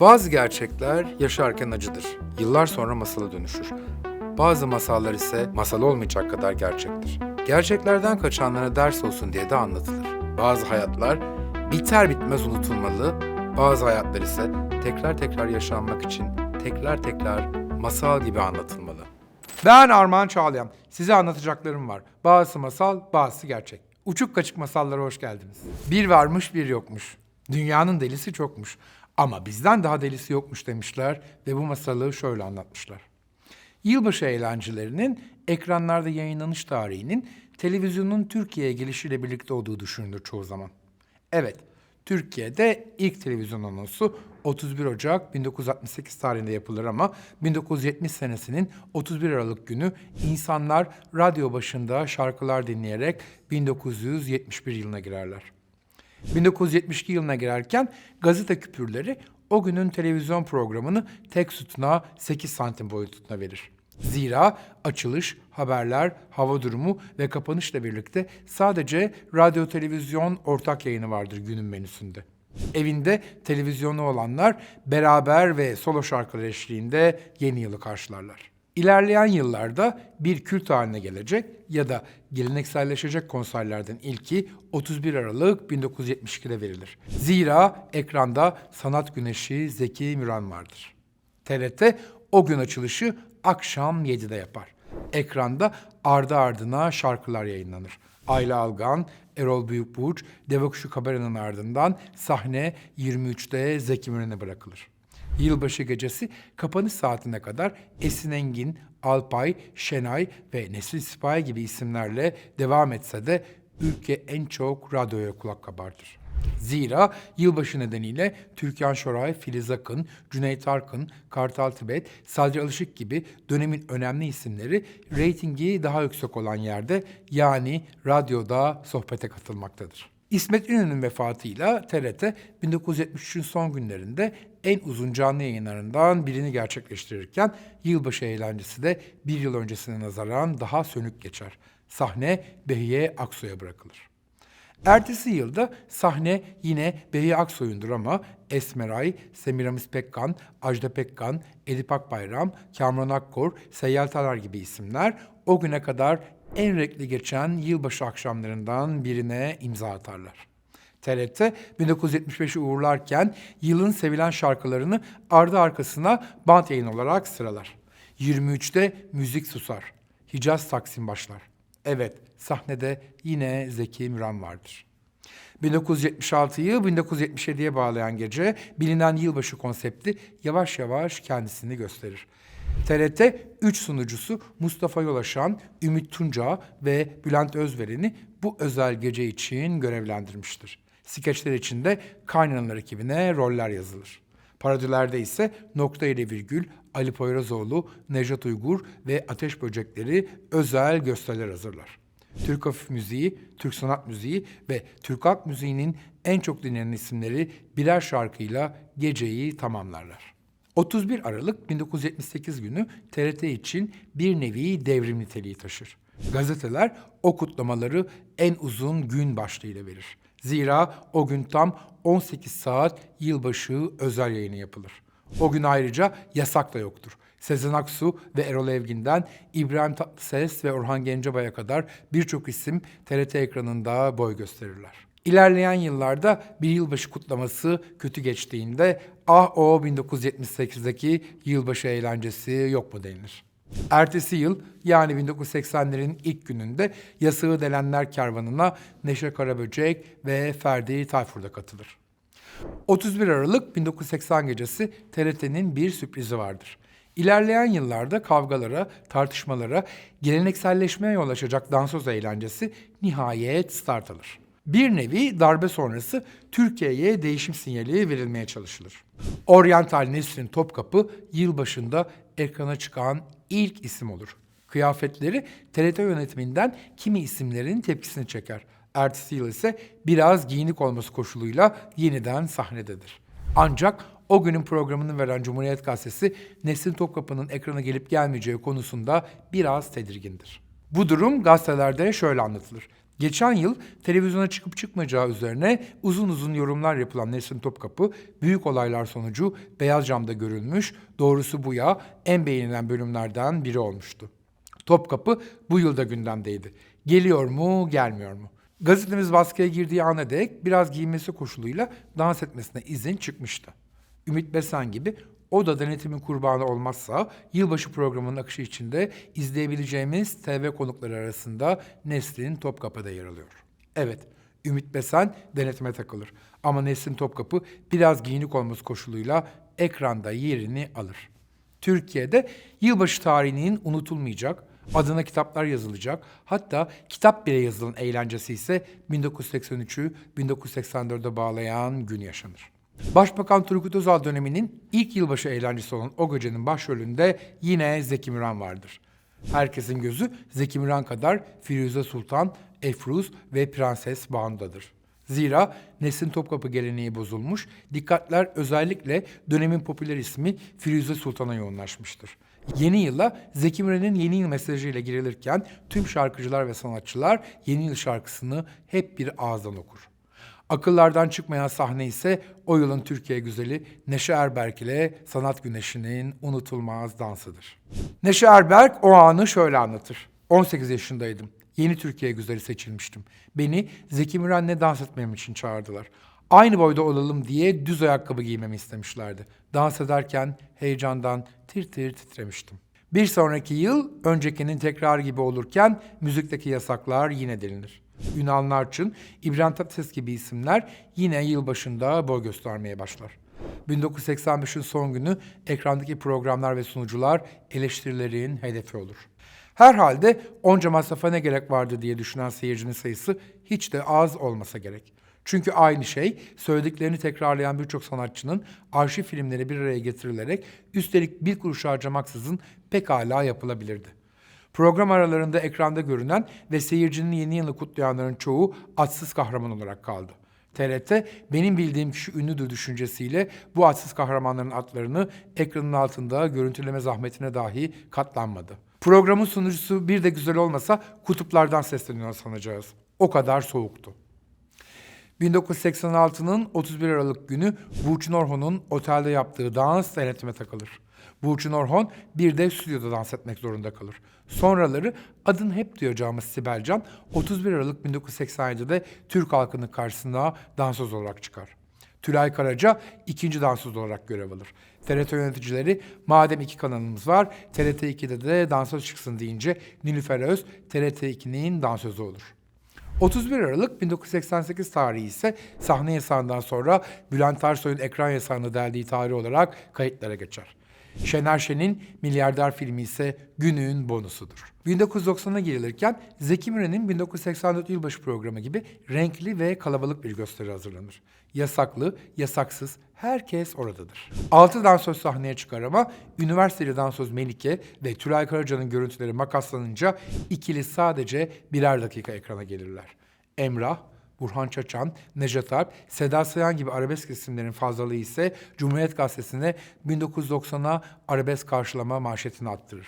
Bazı gerçekler yaşarken acıdır. Yıllar sonra masala dönüşür. Bazı masallar ise masal olmayacak kadar gerçektir. Gerçeklerden kaçanlara ders olsun diye de anlatılır. Bazı hayatlar biter bitmez unutulmalı, bazı hayatlar ise tekrar tekrar yaşanmak için tekrar tekrar masal gibi anlatılmalı. Ben Armağan Çağlayan. Size anlatacaklarım var. Bazısı masal, bazısı gerçek. Uçuk kaçık masallara hoş geldiniz. Bir varmış bir yokmuş. Dünyanın delisi çokmuş. Ama bizden daha delisi yokmuş demişler ve bu masalı şöyle anlatmışlar. Yılbaşı eğlencelerinin ekranlarda yayınlanış tarihinin televizyonun Türkiye'ye gelişiyle birlikte olduğu düşünülür çoğu zaman. Evet, Türkiye'de ilk televizyon anonsu 31 Ocak 1968 tarihinde yapılır ama 1970 senesinin 31 Aralık günü insanlar radyo başında şarkılar dinleyerek 1971 yılına girerler. 1972 yılına girerken gazete küpürleri o günün televizyon programını tek sütuna 8 santim boyutuna verir. Zira açılış, haberler, hava durumu ve kapanışla birlikte sadece radyo televizyon ortak yayını vardır günün menüsünde. Evinde televizyonu olanlar beraber ve solo şarkılar eşliğinde yeni yılı karşılarlar. İlerleyen yıllarda bir kült haline gelecek ya da gelenekselleşecek konserlerden ilki 31 Aralık 1972'de verilir. Zira ekranda sanat güneşi Zeki Müren vardır. TRT o gün açılışı akşam 7'de yapar. Ekranda ardı ardına şarkılar yayınlanır. Ayla Algan, Erol Büyükburç, Devokuşu Kabara'nın ardından sahne 23'te Zeki Müren'e bırakılır. Yılbaşı gecesi kapanış saatine kadar Esin Engin, Alpay, Şenay ve Nesil Sipahi gibi isimlerle devam etse de ülke en çok radyoya kulak kabartır. Zira yılbaşı nedeniyle Türkan Şoray, Filiz Akın, Cüneyt Arkın, Kartal Tibet, Sadri Alışık gibi dönemin önemli isimleri reytingi daha yüksek olan yerde yani radyoda sohbete katılmaktadır. İsmet İnönü'nün vefatıyla TRT 1973'ün son günlerinde en uzun canlı yayınlarından birini gerçekleştirirken yılbaşı eğlencesi de bir yıl öncesine nazaran daha sönük geçer. Sahne Behiye Aksoy'a bırakılır. Ertesi yılda sahne yine Behi Aksoy'undur ama Esmeray, Semiramis Pekkan, Ajda Pekkan, Edip Akbayram, Kamran Akkor, Seyyal Talar gibi isimler o güne kadar en renkli geçen yılbaşı akşamlarından birine imza atarlar. TRT 1975'i uğurlarken yılın sevilen şarkılarını ardı arkasına bant yayın olarak sıralar. 23'te müzik susar. Hicaz Taksim başlar. Evet, sahnede yine Zeki Müren vardır. 1976'yı 1977'ye bağlayan gece bilinen yılbaşı konsepti yavaş yavaş kendisini gösterir. TRT 3 sunucusu Mustafa Yolaşan, Ümit Tunca ve Bülent Özveren'i bu özel gece için görevlendirmiştir. Skeçler içinde Kaynanalar ekibine roller yazılır. Parodilerde ise nokta ile virgül, Ali Poyrazoğlu, Nejat Uygur ve Ateş Böcekleri özel gösteriler hazırlar. Türk hafif müziği, Türk sanat müziği ve Türk halk müziğinin en çok dinlenen isimleri birer şarkıyla geceyi tamamlarlar. 31 Aralık 1978 günü TRT için bir nevi devrim niteliği taşır. Gazeteler o kutlamaları en uzun gün başlığıyla verir. Zira o gün tam 18 saat yılbaşı özel yayını yapılır. O gün ayrıca yasak da yoktur. Sezen Aksu ve Erol Evgin'den İbrahim Tatlıses ve Orhan Gencebay'a kadar birçok isim TRT ekranında boy gösterirler. İlerleyen yıllarda bir yılbaşı kutlaması kötü geçtiğinde ah o 1978'deki yılbaşı eğlencesi yok mu denilir. Ertesi yıl yani 1980'lerin ilk gününde yasağı delenler kervanına Neşe Karaböcek ve Ferdi Tayfur da katılır. 31 Aralık 1980 gecesi TRT'nin bir sürprizi vardır. İlerleyen yıllarda kavgalara, tartışmalara, gelenekselleşmeye yol açacak dansöz eğlencesi nihayet start alır. Bir nevi darbe sonrası Türkiye'ye değişim sinyali verilmeye çalışılır. Oriental Nesrin Topkapı yılbaşında ekrana çıkan ilk isim olur. Kıyafetleri TRT yönetiminden kimi isimlerin tepkisini çeker. Ertesi yıl ise biraz giyinik olması koşuluyla yeniden sahnededir. Ancak o günün programını veren Cumhuriyet Gazetesi Nesrin Topkapı'nın ekrana gelip gelmeyeceği konusunda biraz tedirgindir. Bu durum gazetelerde şöyle anlatılır. Geçen yıl televizyona çıkıp çıkmayacağı üzerine uzun uzun yorumlar yapılan Nesrin Topkapı büyük olaylar sonucu Beyaz Cam'da görülmüş, doğrusu bu ya en beğenilen bölümlerden biri olmuştu. Topkapı bu yılda gündemdeydi. Geliyor mu, gelmiyor mu? Gazetemiz baskıya girdiği ana dek biraz giyinmesi koşuluyla dans etmesine izin çıkmıştı. Ümit Besen gibi o da denetimin kurbanı olmazsa yılbaşı programının akışı içinde izleyebileceğimiz TV konukları arasında Nesrin Topkapı'da yer alıyor. Evet, Ümit Besen denetime takılır. Ama Nesrin Topkapı biraz giyinik olması koşuluyla ekranda yerini alır. Türkiye'de yılbaşı tarihinin unutulmayacak, adına kitaplar yazılacak, hatta kitap bile yazılan eğlencesi ise 1983'ü 1984'e bağlayan gün yaşanır. Başbakan Turgut Özal döneminin ilk yılbaşı eğlencesi olan O Gece'nin başrolünde yine Zeki Müren vardır. Herkesin gözü Zeki Müren kadar Firuze Sultan, Efruz ve Prenses Banu'dadır. Zira Nesin Topkapı geleneği bozulmuş, dikkatler özellikle dönemin popüler ismi Firuze Sultan'a yoğunlaşmıştır. Yeni yıla Zeki Müren'in yeni yıl mesajıyla girilirken tüm şarkıcılar ve sanatçılar yeni yıl şarkısını hep bir ağızdan okur. Akıllardan çıkmayan sahne ise o yılın Türkiye güzeli Neşe Erberk ile Sanat Güneşi'nin unutulmaz dansıdır. Neşe Erberk o anı şöyle anlatır. 18 yaşındaydım. Yeni Türkiye güzeli seçilmiştim. Beni Zeki Müren'le dans etmem için çağırdılar. Aynı boyda olalım diye düz ayakkabı giymemi istemişlerdi. Dans ederken heyecandan tir tir titremiştim. Bir sonraki yıl öncekinin tekrar gibi olurken müzikteki yasaklar yine delinir. Ünal Narçın, İbrahim Tatlıses gibi isimler yine yılbaşında boy göstermeye başlar. 1985'in son günü ekrandaki programlar ve sunucular eleştirilerin hedefi olur. Herhalde onca masrafa ne gerek vardı diye düşünen seyircinin sayısı hiç de az olmasa gerek. Çünkü aynı şey söylediklerini tekrarlayan birçok sanatçının arşiv filmleri bir araya getirilerek üstelik bir kuruş harcamaksızın pekala yapılabilirdi. Program aralarında ekranda görünen ve seyircinin yeni yılı kutlayanların çoğu atsız kahraman olarak kaldı. TRT benim bildiğim kişi ünlüdür düşüncesiyle bu atsız kahramanların adlarını ekranın altında görüntüleme zahmetine dahi katlanmadı. Programın sunucusu bir de güzel olmasa kutuplardan sesleniyor sanacağız. O kadar soğuktu. 1986'nın 31 Aralık günü Burçin Orhon'un otelde yaptığı dans denetime takılır. Burçin Orhon bir de stüdyoda dans etmek zorunda kalır. Sonraları adını hep duyacağımız Sibel Can 31 Aralık 1987'de Türk halkının karşısına dansöz olarak çıkar. Tülay Karaca ikinci dansöz olarak görev alır. TRT yöneticileri madem iki kanalımız var TRT 2'de de dansöz çıksın deyince Nilüfer Öz TRT 2'nin dansözü olur. 31 Aralık 1988 tarihi ise sahne yasağından sonra Bülent Ersoy'un ekran yasağını deldiği tarih olarak kayıtlara geçer. Şener Şen'in Milyarder filmi ise günün bonusudur. 1990'a girilirken Zeki Müren'in 1984 yılbaşı programı gibi renkli ve kalabalık bir gösteri hazırlanır. Yasaklı, yasaksız herkes oradadır. Altı dansöz sahneye çıkar ama üniversiteli dansöz Melike ve Tülay Karaca'nın görüntüleri makaslanınca ikili sadece birer dakika ekrana gelirler. Emrah, Burhan Çaçan, Nejat Alp, Seda Sayan gibi arabesk isimlerin fazlalığı ise Cumhuriyet Gazetesi'ne 1990'a arabesk karşılama manşetini attırır.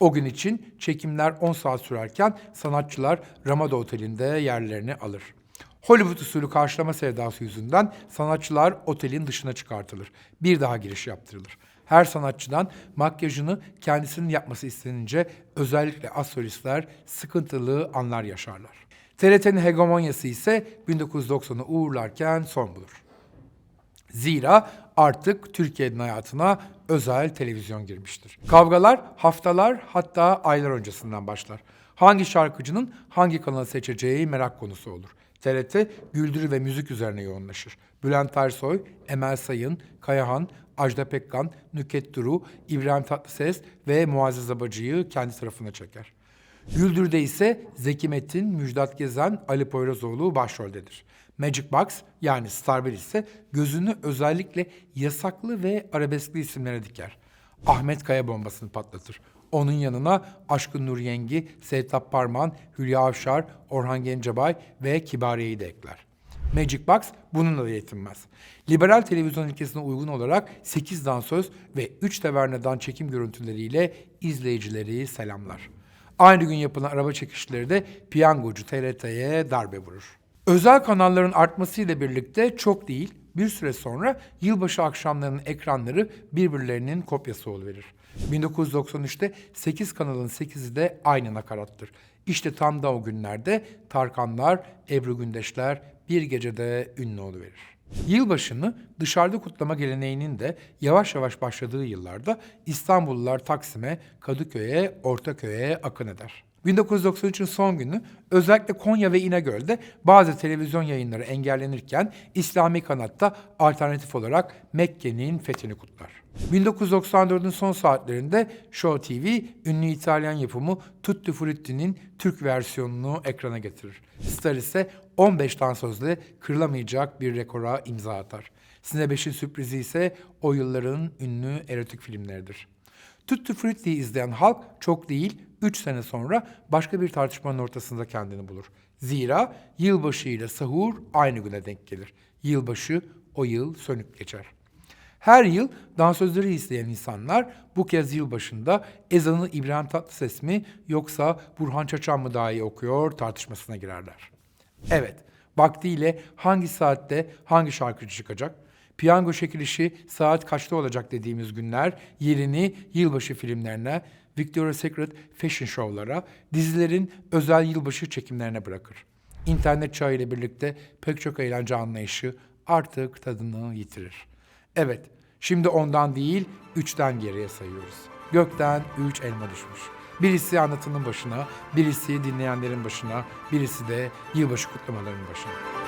O gün için çekimler 10 saat sürerken sanatçılar Ramada Oteli'nde yerlerini alır. Hollywood usulü karşılama sevdası yüzünden sanatçılar otelin dışına çıkartılır. Bir daha giriş yaptırılır. Her sanatçıdan makyajını kendisinin yapması istenince özellikle asolistler sıkıntılı anlar yaşarlar. TRT'nin hegemonyası ise 1990'ı uğurlarken son bulur. Zira artık Türkiye'nin hayatına özel televizyon girmiştir. Kavgalar haftalar hatta aylar öncesinden başlar. Hangi şarkıcının hangi kanalı seçeceği merak konusu olur. TRT güldürü ve müzik üzerine yoğunlaşır. Bülent Ersoy, Emel Sayın, Kayahan, Ajda Pekkan, Nüket Duru, İbrahim Tatlıses ve Muazzez Abacı'yı kendi tarafına çeker. Güldür'de ise Zeki Metin, Müjdat Gezen, Ali Poyrazoğlu başroldedir. Magic Box yani Starbell ise gözünü özellikle yasaklı ve arabeskli isimlere diker. Ahmet Kaya bombasını patlatır. Onun yanına Aşkın Nur Yengi, Sevtap Parman, Hülya Avşar, Orhan Gencebay ve Kibariye'yi de ekler. Magic Box bununla da yetinmez. Liberal televizyon ilkesine uygun olarak 8 dansöz ve 3 tavernadan çekim görüntüleriyle izleyicileri selamlar. Aynı gün yapılan araba çekişleri de piyangocu TRT'ye darbe vurur. Özel kanalların artmasıyla birlikte çok değil, bir süre sonra yılbaşı akşamlarının ekranları birbirlerinin kopyası oluverir. 1993'te 8 kanalın 8'i de aynı nakarattır. İşte tam da o günlerde Tarkanlar, Ebru Gündeşler bir gecede ünlü oluverir. Yılbaşını dışarıda kutlama geleneğinin de yavaş yavaş başladığı yıllarda İstanbullular Taksim'e, Kadıköy'e, Ortaköy'e akın eder. 1993'ün son günü özellikle Konya ve İnegöl'de bazı televizyon yayınları engellenirken İslami kanatta alternatif olarak Mekke'nin fethini kutlar. 1994'ün son saatlerinde Show TV ünlü İtalyan yapımı Tutti Frutti'nin Türk versiyonunu ekrana getirir. Star ise 15 dansözle kırılamayacak bir rekora imza atar. Sine 5'in sürprizi ise o yılların ünlü erotik filmleridir. Tutti Frutti'yi izleyen halk çok değil 3 sene sonra başka bir tartışmanın ortasında kendini bulur. Zira yılbaşı ile sahur aynı güne denk gelir. Yılbaşı o yıl sönüp geçer. Her yıl dansözleri izleyen insanlar bu kez yılbaşında ezanı İbrahim Tatlıses mi yoksa Burhan Çaçan mı daha iyi okuyor tartışmasına girerler. Evet, vaktiyle hangi saatte hangi şarkıcı çıkacak? Piyango çekilişi saat kaçta olacak dediğimiz günler yerini yılbaşı filmlerine, Victoria's Secret fashion show'lara, dizilerin özel yılbaşı çekimlerine bırakır. İnternet çağı ile birlikte pek çok eğlence anlayışı artık tadını yitirir. Evet, şimdi ondan değil, üçten geriye sayıyoruz. Gökten üç elma düşmüş. Birisi anlatının başına, birisi dinleyenlerin başına, birisi de yılbaşı kutlamalarının başına.